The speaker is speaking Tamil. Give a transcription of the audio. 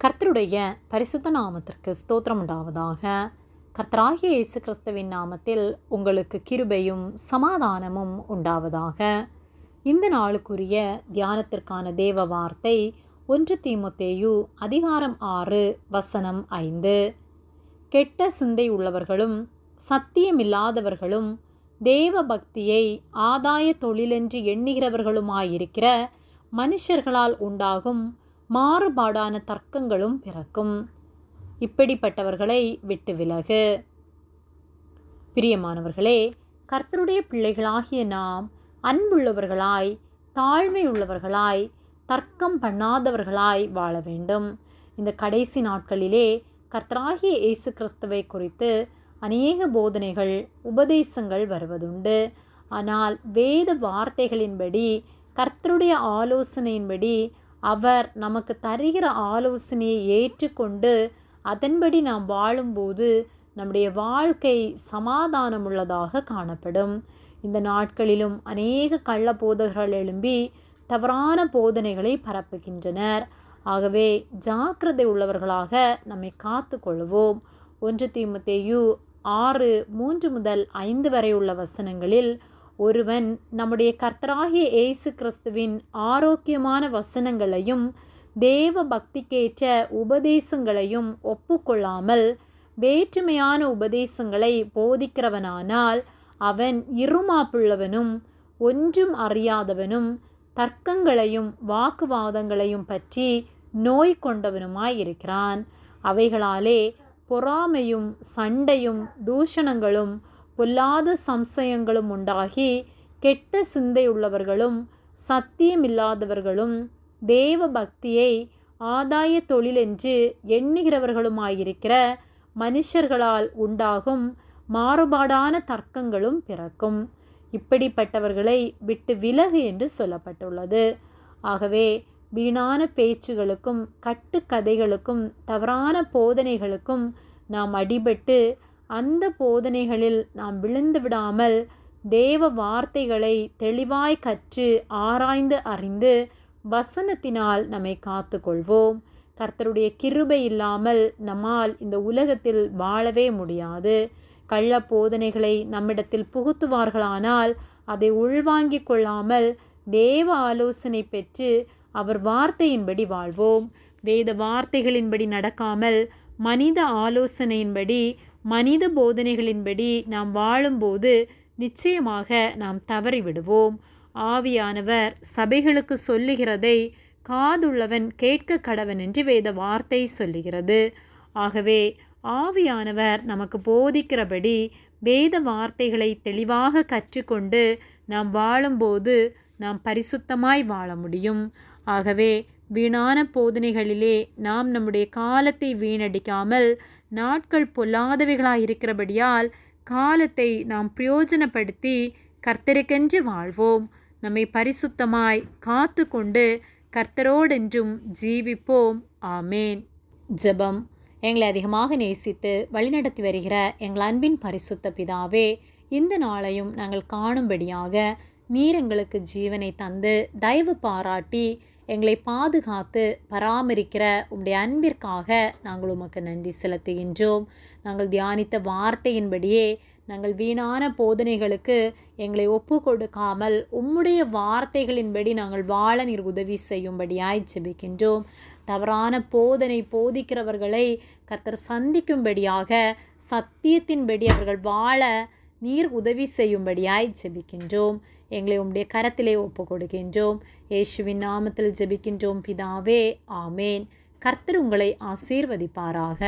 கர்த்தருடைய பரிசுத்த நாமத்திற்கு ஸ்தோத்திரம் உண்டாவதாக. கர்த்தராகிய இயேசு கிறிஸ்துவின் நாமத்தில் உங்களுக்கு கிருபையும் சமாதானமும் உண்டாவதாக. இந்த நாளுக்குரிய தியானத்திற்கான தேவ வார்த்தை ஒன்று தீமுத்தேயு அதிகாரம் ஆறு வசனம் ஐந்து. கெட்ட சிந்தை உள்ளவர்களும் சத்தியமில்லாதவர்களும் தேவ பக்தியை ஆதாய தொழிலென்று எண்ணுகிறவர்களுமாயிருக்கிற மனுஷர்களால் உண்டாகும் மாறுபாடான தர்க்கங்களும் பிறக்கும். இப்படிப்பட்டவர்களை விட்டு விலகு. பிரியமானவர்களே கர்த்தருடைய பிள்ளைகளாகிய நாம் அன்புள்ளவர்களாய் தாழ்மை உள்ளவர்களாய் தர்க்கம் பண்ணாதவர்களாய் வாழ வேண்டும். இந்த கடைசி நாட்களிலே கர்த்தராகிய இயேசு கிறிஸ்துவை குறித்து அநேக போதனைகள் உபதேசங்கள் வருவதுண்டு. ஆனால் வேத வார்த்தைகளின்படி கர்த்தருடைய ஆலோசனையின்படி அவர் நமக்கு தருகிற ஆலோசனையை ஏற்றுக்கொண்டு அதன்படி நாம் வாழும்போது நம்முடைய வாழ்க்கை சமாதானமுள்ளதாக காணப்படும். இந்த நாட்களிலும் அநேக கள்ள போதகர்கள் எழும்பி தவறான போதனைகளை பரப்புகின்றனர். ஆகவே ஜாக்கிரதை உள்ளவர்களாக நம்மை காத்து கொள்வோம். ஒன்று தீமத்தேயு ஆறு மூன்று முதல் ஐந்து வரை உள்ள வசனங்களில் ஒருவன் நம்முடைய கர்த்தராகிய இயேசு கிறிஸ்துவின் ஆரோக்கியமான வசனங்களையும் தேவ பக்திக்கேற்ற உபதேசங்களையும் ஒப்புக்கொள்ளாமல் வேற்றுமையான உபதேசங்களை போதிக்கிறவனானால் அவன் இருமாப்புள்ளவனும் ஒன்றும் அறியாதவனும் தர்க்கங்களையும் வாக்குவாதங்களையும் பற்றி நோய் கொண்டவனுமாயிருக்கிறான் அவைகளாலே பொறாமையும் சண்டையும் தூஷணங்களும் பொல்லாத சம்சயங்களும் உண்டாகி கெட்ட சிந்தையுள்ளவர்களும் சத்தியமில்லாதவர்களும் தேவ பக்தியை ஆதாய தொழிலென்று எண்ணுகிறவர்களுமாயிருக்கிற மனுஷர்களால் உண்டாகும் மாறுபாடான தர்க்கங்களும் பிறக்கும். இப்படிப்பட்டவர்களை விட்டு விலகு என்று சொல்லப்பட்டுள்ளது. ஆகவே வீணான பேச்சுகளுக்கும் கட்டுக்கதைகளுக்கும் தவறான போதனைகளுக்கும் நாம் அடிபட்டு அந்த போதனைகளில் நாம் விழுந்து விடாமல் தேவ வார்த்தைகளை தெளிவாய் கற்று ஆராய்ந்து அறிந்து வசனத்தினால் நம்மை காத்து கொள்வோம் கர்த்தருடைய கிருபை இல்லாமல் நம்மால் இந்த உலகத்தில் வாழவே முடியாது. கள்ள போதனைகளை நம்மிடத்தில் புகுத்துவார்களானால் அதை உள்வாங்கிக் கொள்ளாமல் தேவ ஆலோசனை பெற்று அவர் வார்த்தையின்படி வாழ்வோம். வேத வார்த்தைகளின்படி நடக்காமல் மனித ஆலோசனையின்படி மனித போதனைகளின்படி நாம் வாழும்போது நிச்சயமாக நாம் தவறிவிடுவோம். ஆவியானவர் சபைகளுக்கு சொல்லுகிறதை காதுள்ளவன் கேட்க கடவன் என்று வேத வார்த்தை சொல்லுகிறது. ஆகவே ஆவியானவர் நமக்கு போதிக்கிறபடி வேத வார்த்தைகளை தெளிவாக கற்றுக்கொண்டு நாம் வாழும்போது நாம் பரிசுத்தமாய் வாழ முடியும். ஆகவே வீணான போதனைகளிலே நாம் நம்முடைய காலத்தை வீணடிக்காமல் நாட்கள் பொல்லாதவைகளாக இருக்கிறபடியால் காலத்தை நாம் பிரயோஜனப்படுத்தி கர்த்தருக்கென்று வாழ்வோம். நம்மை பரிசுத்தமாய் காத்து கொண்டு கர்த்தரோடென்றும் ஜீவிப்போம். ஆமேன். ஜெபம். எங்களை அதிகமாக நேசித்து வழிநடத்தி வருகிற எங்கள் அன்பின் பரிசுத்த பிதாவே இந்த நாளையும் நாங்கள் காணும்படியாக நீர் எங்களுக்கு ஜீவனை தந்து தயவு பாராட்டி எங்களை பாதுகாத்து பராமரிக்கிற உம்முடைய அன்பிற்காக நாங்கள் உமக்கு நன்றி செலுத்துகின்றோம். நாங்கள் தியானித்த வார்த்தையின்படியே நாங்கள் வீணான போதனைகளுக்கு எங்களை ஒப்பு கொடுக்காமல் உம்முடைய வார்த்தைகளின்படி நாங்கள் வாழ நீர் உதவி செய்யும்படியாய் ஜெபிக்கின்றோம். தவறான போதனை போதிக்கிறவர்களை கர்த்தர் சந்திக்கும்படியாக சத்தியத்தின்படி அவர்கள் வாழ நீர் உதவி செய்யும்படியாய் ஜெபிக்கின்றோம். எங்களை உம்முடைய கரத்திலே ஒப்பு கொடுக்கின்றோம் இயேசுவின் நாமத்தில் ஜெபிக்கின்றோம். பிதாவே ஆமேன். கர்த்தர் உங்களை ஆசீர்வதிப்பாராக.